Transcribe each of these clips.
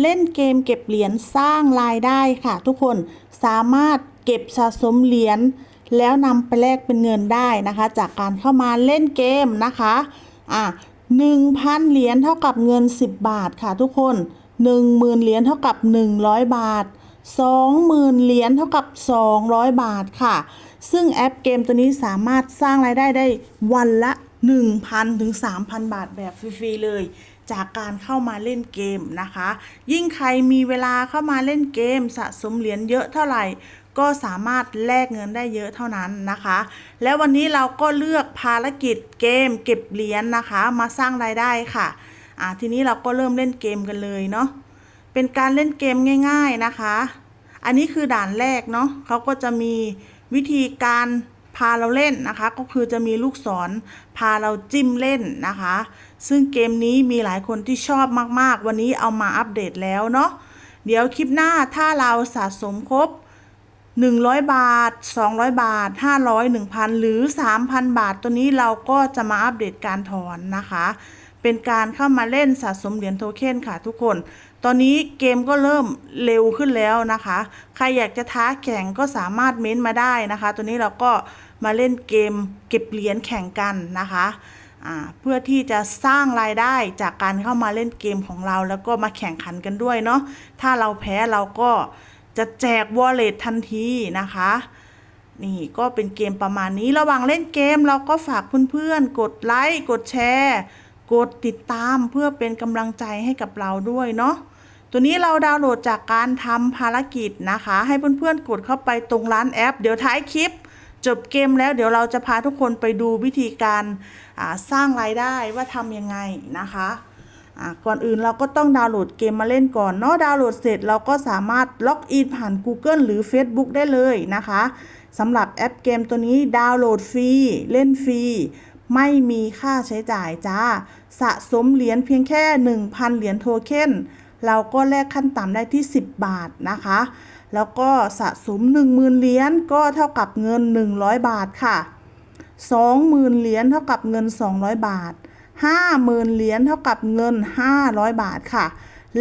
เล่นเกมเก็บเหรียญสร้างรายได้ค่ะ ทุกคนสามารถเก็บสะสมเหรียญแล้วนำไปแลกเป็นเงินได้นะคะ จากการเข้ามาเล่นเกมนะคะอะหนึ่งพันเหรียญเท่ากับเงิน 10 บาทค่ะทุกคนหนึ่งหมื่นเหรียญเท่ากับ 100 บาท 20,000 เหรียญเท่ากับ 200 บาทค่ะ ซึ่งแอปเกมตัวนี้สามารถสร้างรายได้ได้วันละ 1,000 ถึง 3,000 บาทแบบฟรี ๆ เลย จากการเข้ามาเล่นเกมนะคะ ยิ่งใครมีเวลาเข้ามาเล่นเกม สะสมเหรียญเยอะเท่าไหร่ก็สามารถแลกเงินได้เยอะเท่านั้นนะคะ แล้ววันนี้เราก็เลือกภารกิจเกมเก็บเหรียญนะคะ มาสร้างรายได้ค่ะอ่าทีนี้เราก็เริ่มเล่นเกมกันเลยเนาะเป็นการเล่นเกมง่าย ๆนะคะ อันนี้คือด่านแรกเนาะเขาก็จะมีวิธีการาเราเล่นนะคะ ก็คือจะมีลูกศรพาเราจิ้มเล่นนะคะ ซึ่งเกมนี้มีหลายคนที่ชอบมากๆ วันนี้เอามาอัปเดตแล้วเนาะเดี๋ยวคลิปหน้าถ้าเราสะสมครบ 100 บาท 200 บาท 500 1,000 หรือ 3,000 บาท ตัวนี้เราก็จะมาอัปเดตการถอนนะคะ เป็นการเข้ามาเล่นสะสมเหรียญโทเค็นค่ะทุกคน ตอนนี้เกมก็เริ่มเร็วขึ้นแล้วนะคะ ใครอยากจะท้าแข่งก็สามารถเม้นต์มาได้นะคะ ตัวนี้เราก็ มาเล่นเกมเก็บเหรียญแข่งกันนะคะเพื่อที่จะสร้างรายได้จากการเข้ามาเล่นเกมของเรา แล้วก็มาแข่งขันกันด้วยเนาะถ้าเราแพ้เราก็จะแจกวอลเล็ตทันทีนะคะนี่ก็เป็นเกมประมาณนี้ระหว่างเล่นเกมเราก็ฝากเพื่อนๆ กดไลค์กดแชร์ กดติดตามเพื่อเป็นกำลังใจให้กับเราด้วยเนาะตัวนี้เราดาวน์โหลดจากการทำภารกิจนะคะ ให้เพื่อนๆ กดเข้าไปตรงร้านแอป เดี๋ยวท้ายคลิป จบเกมแล้วเดี๋ยวเราจะพาทุกคนไปดูวิธีการสร้างรายได้ว่าทำยังไงนะคะก่อนอื่นเราก็ต้องดาวน์โหลดเกมมาเล่นก่อนเนาะดาวน์โหลดเสร็จเราก็สามารถล็อกอินผ่าน Google หรือ Facebook ได้เลยนะคะสำหรับแอปเกมตัวนี้ดาวน์โหลดฟรีเล่นฟรีไม่มีค่าใช้จ่ายจ้า สะสมเหรียญเพียงแค่ 1,000 เหรียญโทเค็นเราก็แลกขั้นต่ำได้ที่ 10 บาทนะคะ แล้วก็สะสม 10,000เหรียญก็เท่ากับเงิน 100 บาทค่ะ 20,000เหรียญเท่ากับเงิน 200 บาท 50,000เหรียญเท่ากับเงิน 500 บาทค่ะ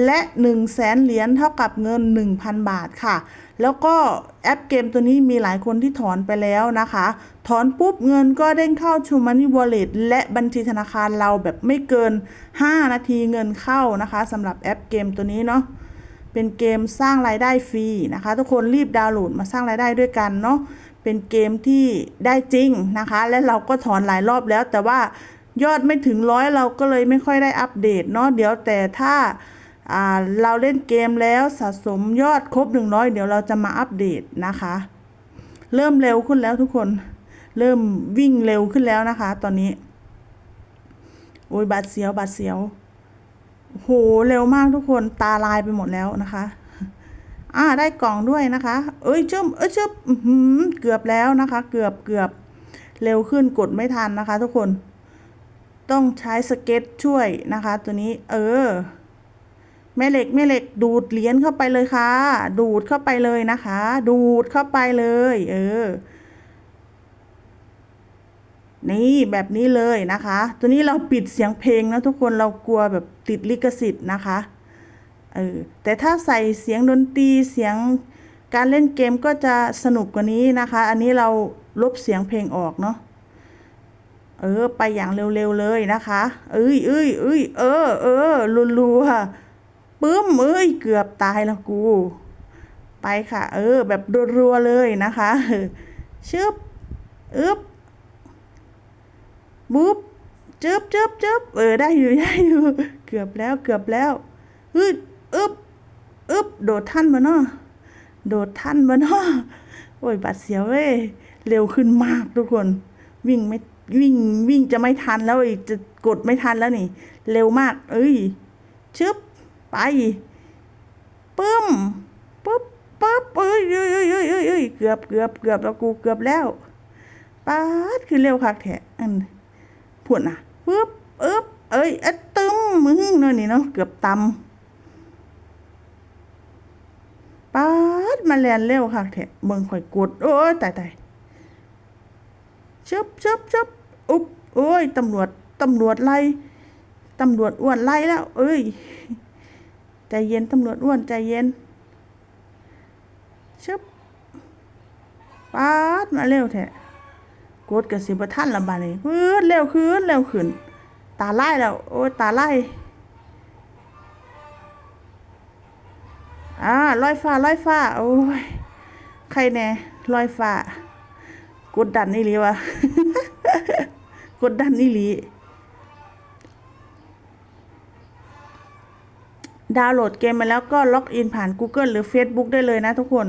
และ1 0 0 0 0แสนเหรียญเท่ากับเงิน 1,000 บาทค่ะ แล้วก็แอปเกมตัวนี้มีหลายคนที่ถอนไปแล้วนะคะ ถอนปุ๊บเงินก็เด้งเข้าชูมันนี่วอลเล็ตและบัญชีธนาคารเราแบบไม่เกิน 5 นาทีเงินเข้านะคะสำหรับแอปเกมตัวนี้เนาะ เป็นเกมสร้างรายได้ฟรีนะคะ ทุกคนรีบดาวน์โหลดมาสร้างรายได้ด้วยกันเนาะเป็นเกมที่ได้จริงนะคะ และเราก็ถอนหลายรอบแล้ว แต่ว่ายอดไม่ถึงร้อยเราก็เลยไม่ค่อยได้อัปเดตเนาะเดี๋ยวแต่ถ้าาเราเล่นเกมแล้วสะสมยอดครบ100 เดี๋ยวเราจะมาอัปเดตนะคะ เริ่มเร็วขึ้นแล้วทุกคนเริ่มวิ่งเร็วขึ้นแล้วนะคะ ตอนนี้ โอ้ยบาดเสียวบาดเสียว โหเร็วมากทุกคนตาลายไปหมดแล้วนะคะ อ่าได้กล่องด้วยนะคะ เอ้ยเจิ้มเอ้ยเจิ้มอื้อหือเกือบแล้วนะคะ เกือบเกือบเร็วขึ้นกดไม่ทันนะคะ ทุกคน ต้องใช้สเก็ตช่วยนะคะ ตัวนี้ เออแม่เหล็กแม่เหล็กดูดเหรียญเข้าไปเลยค่ะ ดูดเข้าไปเลยนะคะ ดูดเข้าไปเลย เออ นี่แบบนี้เลยนะคะ ตัวนี้เราปิดเสียงเพลงนะทุกคนเรากลัวแบบติดลิขสิทธิ์นะคะเออแต่ถ้าใส่เสียงดนตรีเสียงการเล่นเกมก็จะสนุกกว่านี้นะคะ อันนี้เราลบเสียงเพลงออกเนาะเออ ไปอย่างเร็วๆเลยนะคะ เอ้ยเอ้ยเอ้ยเออเออรัวๆปึ้มเอ้ยเกือบตายแล้วกู ไปค่ะ เออ แบบรัวๆเลยนะคะชึบอึบ บุ๊บจึ๊บจึ๊บจึ๊บเออได้อยู่ได้อยู่เกือบแล้วเกือบแล้วฮึดอึบอึบโดดท่านมาเนาะโดดท่านมาเนาะโอ้ยบาดเสียวเว้ยเร็วขึ้นมากทุกคน วิ่งไม่วิ่งวิ่งจะไม่ทันแล้วอีกจะกดไม่ทันแล้วนี่ เร็วมาก เอ้ยชึบไปปึ้มปุ๊บปั๊บเอ้ยเอ้ยเอ้ยเอ้ยเอ้ยเอ้เกือบเกือบเกือบแล้วกูเกือบแล้วปาดคือเร็วคักแท้อัน พวดนะปึ๊บอึ๊บเอ้ยอะตึมมึงเนาะนี่เนาะเกือบตำป๊าดมาแลนเร็วค่ะแทะเมืองข่อยกดโอ้ยตายตายชึบชึบชึบอุ๊บโอ้ยตำรวจตำรวจไล่ตำรวจอ้วนไล่แล้ว เอ้ยใจเย็นตำรวจอ้วนใจเย็นชึบปาดมาเร็วแท้ กดกับสิบท่านละบาดนี้ปื๊ดเร็วขึ้นเร็วขึ้น ตาไล่แล้ว โอ้ยตาไล่อ่าลอยฟ้าลอยฟ้า โอ้ยใครแน่ลอยฟ้ากดดันนี่หลีวะกดดันนี่หลีดาวน์โหลดเกมมาแล้วก็ล็อกอินผ่าน Google หรือ Facebook ได้เลยนะทุกคน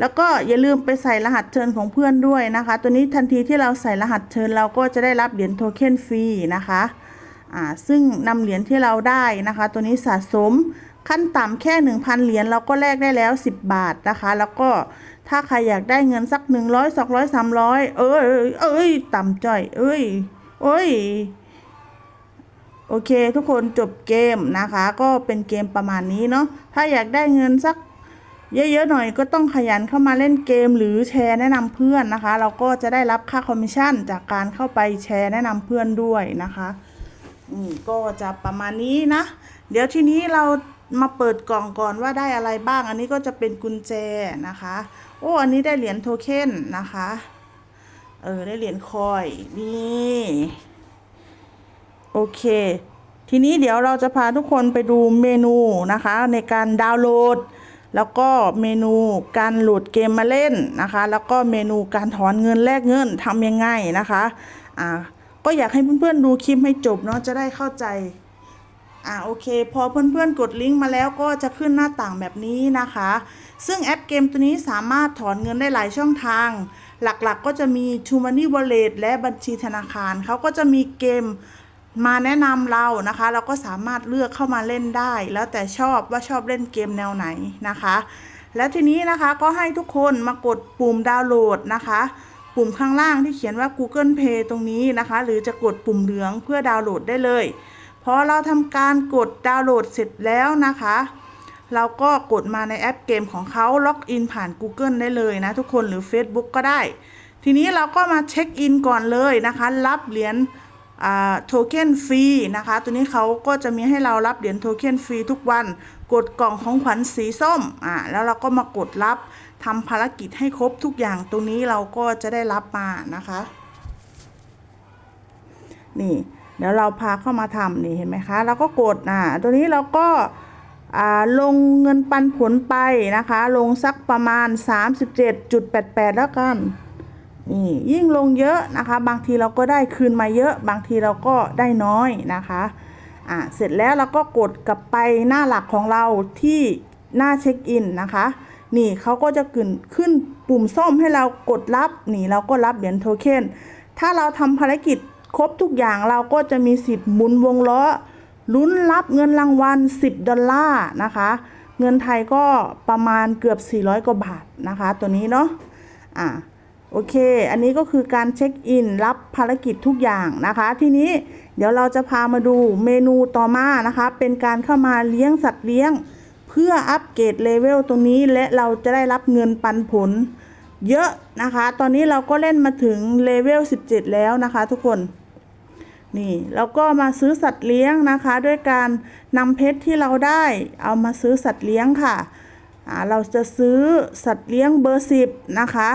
แล้วก็อย่าลืมไปใส่รหัสเชิญของเพื่อนด้วยนะคะ ตัวนี้ทันทีที่เราใส่รหัสเชิญเราก็จะได้รับเหรียญโทเค็นฟรีนะคะอ่าซึ่งนำเหรียญที่เราได้นะคะ ตัวนี้สะสมขั้นต่ำแค่ 1,000 เหรียญเราก็แลกได้แล้ว 10 บาทนะคะ แล้วก็ถ้าใครอยากได้เงินสัก 100 200 300 เอ้ยเอ้ยต่ำจ่อย เอ้ยเอ้ยโอเค ทุกคนจบเกมนะคะ ก็เป็นเกมประมาณนี้เนาะถ้าอยากได้เงินสัก เยอะๆหน่อยก็ต้องขยันเข้ามาเล่นเกมหรือแชร์แนะนำเพื่อนนะคะ เราก็จะได้รับค่าคอมมิชชั่นจากการเข้าไปแชร์แนะนำเพื่อนด้วยนะคะอืมก็จะประมาณนี้นะ เดี๋ยวทีนี้เรามาเปิดกล่องก่อนว่าได้อะไรบ้าง อันนี้ก็จะเป็นกุญแจนะคะ โอ้อันนี้ได้เหรียญโทเค็นนะคะเออได้เหรียญคอยนี่โอเค ทีนี้เดี๋ยวเราจะพาทุกคนไปดูเมนูนะคะ ในการดาวน์โหลด แล้วก็เมนูการโหลดเกมมาเล่นนะคะ แล้วก็เมนูการถอนเงินแลกเงินทำยังไงนะคะอ่าก็อยากให้เพื่อนๆดูคลิปให้จบเนาะจะได้เข้าใจอ่าโอเค พอเพื่อนๆกดลิงก์มาแล้วก็จะขึ้นหน้าต่างแบบนี้นะคะ ซึ่งแอปเกมตัวนี้สามารถถอนเงินได้หลายช่องทาง หลักๆก็จะมี t ู m ม n e y Wallet และบัญชีธนาคารเขาก็จะมีเกม มาแนะนำเรานะคะ เราก็สามารถเลือกเข้ามาเล่นได้ แล้วแต่ชอบว่าชอบเล่นเกมแนวไหนนะคะ แล้วทีนี้นะคะก็ให้ทุกคนมากดปุ่มดาวน์โหลดนะคะ ปุ่มข้างล่างที่เขียนว่า Google Play ตรงนี้นะคะ หรือจะกดปุ่มเหลืองเพื่อดาวน์โหลดได้เลยพอเราทำการกดดาวน์โหลดเสร็จแล้วนะคะเราก็กดมาในแอปเกมของเขาล็อกอินผ่าน Google ได้เลยนะทุกคนหรือ Facebook ก็ได้ ทีนี้เราก็มาเช็คอินก่อนเลยนะคะ รับเหรียญ โทเค็นฟรีนะคะ ตัวนี้เขาก็จะมีให้เรารับเหรียญโทเค็นฟรีทุกวัน กดกล่องของขวัญสีส้มอ่าแล้วเราก็มากดรับทำภารกิจให้ครบทุกอย่างตรงนี้เราก็จะได้รับมานะคะ นี่เดี๋ยวเราพาเข้ามาทำนี่เห็นไหมคะเราก็กดอ่าตัวนี้เราก็อ่าลงเงินปันผลไปนะคะ ลงสักประมาณ 37.88 แล้วกัน นี่ยิ่งลงเยอะนะคะ บางทีเราก็ได้คืนมาเยอะ บางทีเราก็ได้น้อยนะคะอ่าเสร็จแล้วเราก็กดกลับไปหน้าหลักของเราที่หน้าเช็คอินนะคะ นี่เขาก็จะขึ้นขึ้นปุ่มส้มให้เรากดรับ นี่เราก็รับเหรียญโทเค็นถ้าเราทำภารกิจครบทุกอย่างเราก็จะมีสิทธิ์หมุนวงล้อลุ้นรับเงินรางวัล 10 ดอลลาร์นะคะ เงินไทยก็ประมาณเกือบ 400 กว่าบาทนะคะ ตัวนี้เนาะอ่า โอเค อันนี้ก็คือการเช็คอินรับภารกิจทุกอย่างนะคะ ทีนี้เดี๋ยวเราจะพามาดูเมนูต่อมานะคะ เป็นการเข้ามาเลี้ยงสัตว์เลี้ยง เพื่ออัปเกรดเลเวลตรงนี้และเราจะได้รับเงินปันผล เยอะนะคะ ตอนนี้เราก็เล่นมาถึงเลเวล 17 แล้วนะคะทุกคน นี่เราก็มาซื้อสัตว์เลี้ยงนะคะ ด้วยการนำเพชรที่เราได้ เอามาซื้อสัตว์เลี้ยงค่ะ เราจะซื้อสัตว์เลี้ยงเบอร์ 10 นะคะ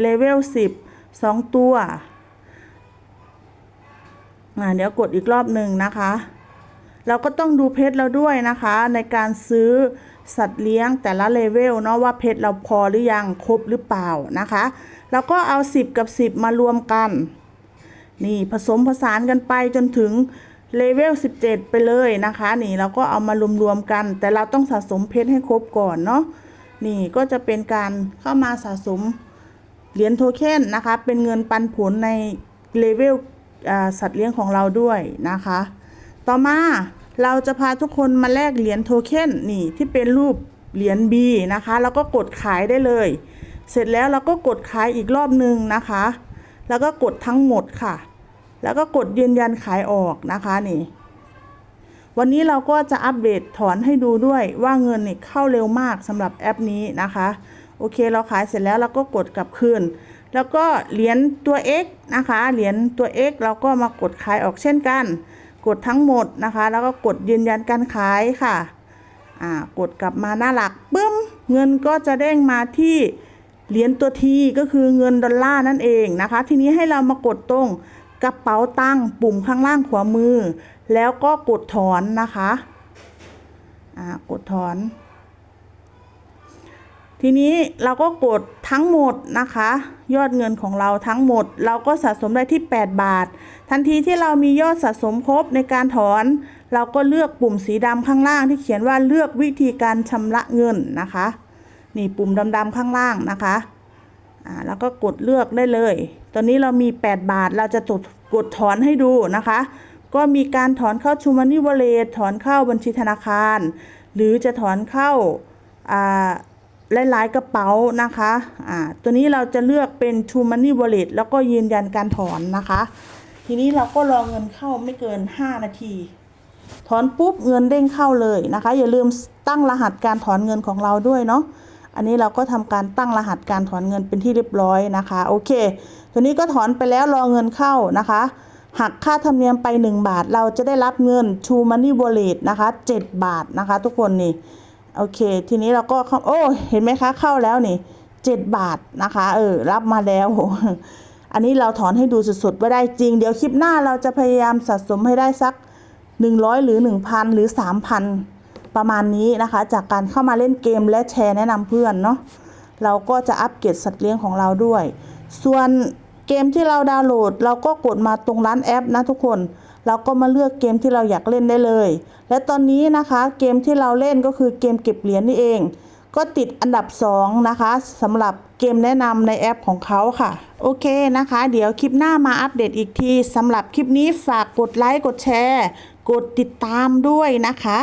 เลเวล10 2 ตัวเดี๋ยวกดอีกรอบหนึ่งนะคะ เราก็ต้องดูเพชรเราด้วยนะคะ ในการซื้อสัตว์เลี้ยงแต่ละเลเวลเนาะว่าเพชรเราพอหรือยังครบหรือเปล่านะคะแล้วก็เอา 10 กับ 10 มารวมกัน นี่ผสมผสานกันไปจนถึงเลเวล 17 ไปเลยนะคะ นี่เราก็เอามารวมๆกัน แต่เราต้องสะสมเพชรให้ครบก่อนเนาะนี่ก็จะเป็นการเข้ามาสะสม เหรียญโทเค็นนะคะ เป็นเงินปันผลในเลเวลสัตว์เลี้ยงของเราด้วยนะคะ ต่อมาเราจะพาทุกคนมาแลกเหรียญโทเค็นนี่ที่เป็นรูปเหรียญ B นะคะ แล้วก็กดขายได้เลย เสร็จแล้วเราก็กดขายอีกรอบหนึ่งนะคะ แล้วก็กดทั้งหมดค่ะ แล้วก็กดยืนยันขายออกนะคะนี่ วันนี้เราก็จะอัปเดตถอนให้ดูด้วยว่าเงินนี่เข้าเร็วมากสำหรับแอปนี้นะคะ โอเคเราขายเสร็จแล้วเราก็กดกลับคืน แล้วก็เหรียญตัว X นะคะ เหรียญตัว X เราก็มากดขายออกเช่นกัน กดทั้งหมดนะคะ แล้วก็กดยืนยันการขายค่ะอ่ากดกลับมาหน้าหลักปึ้มเงินก็จะเด้งมาที่เหรียญตัวทีก็คือเงินดอลลาร์นั่นเองนะคะ ทีนี้ให้เรามากดตรงกระเป๋าตังค์ปุ่มข้างล่างขวามือ แล้วก็กดถอนนะคะ อ่ากดถอน ทีนี้เราก็กดทั้งหมดนะคะ ยอดเงินของเราทั้งหมด เราก็สะสมได้ที่ 8 บาท ทันทีที่เรามียอดสะสมครบในการถอน เราก็เลือกปุ่มสีดำข้างล่างที่เขียนว่าเลือกวิธีการชำระเงินนะคะ นี่ปุ่มดำๆข้างล่างนะคะอ่าแล้วก็กดเลือกได้เลย ตอนนี้เรามี 8 บาท เราจะกดกดถอนให้ดูนะคะ ก็มีการถอนเข้าชูมันนี่วเลตถอนเข้าบัญชีธนาคาร หรือจะถอนเข้าอ่า หลาย ๆ กระเป๋านะคะอ่าตัวนี้เราจะเลือกเป็น True Money Wallet แล้วก็ยืนยันการถอนนะคะ ทีนี้เราก็รอเงินเข้าไม่เกิน 5 นาที ถอนปุ๊บเงินเด้งเข้าเลยนะคะ อย่าลืมตั้งรหัสการถอนเงินของเราด้วยเนาะอันนี้เราก็ทำการตั้งรหัสการถอนเงินเป็นที่เรียบร้อยนะคะ โอเค ตัวนี้ก็ถอนไปแล้วรอเงินเข้านะคะหักค่าธรรมเนียมไป 1 บาท เราจะได้รับเงิน True Money Wallet นะคะ 7 บาทนะคะ ทุกคนนี่ โอเค ทีนี้เราก็เข้าโอ้เห็นไหมคะเข้าแล้วนี่เจ็ดบาทนะคะ เออ รับมาแล้ว อันนี้เราถอนให้ดูสุดๆว่าได้จริง เดี๋ยวคลิปหน้าเราจะพยายามสะสมให้ได้สัก 100 หรือ 1,000 หรือ 3,000 ประมาณนี้นะคะ จากการเข้ามาเล่นเกมและแชร์แนะนำเพื่อนเนาะเราก็จะอัปเกรดสัตว์เลี้ยงของเราด้วย ส่วน เกมที่เราดาวน์โหลด เราก็กดมาตรงร้านแอปนะทุกคน เราก็มาเลือกเกมที่เราอยากเล่นได้เลย และตอนนี้นะคะเกมที่เราเล่นก็คือเกมเก็บเหรียญนี่เอง ก็ติดอันดับ 2 นะคะสำหรับเกมแนะนำในแอปของเขาค่ะ โอเคนะคะ เดี๋ยวคลิปหน้ามาอัปเดตอีกทีสำหรับคลิปนี้ฝากกดไลค์กดแชร์ กดติดตามด้วยนะคะ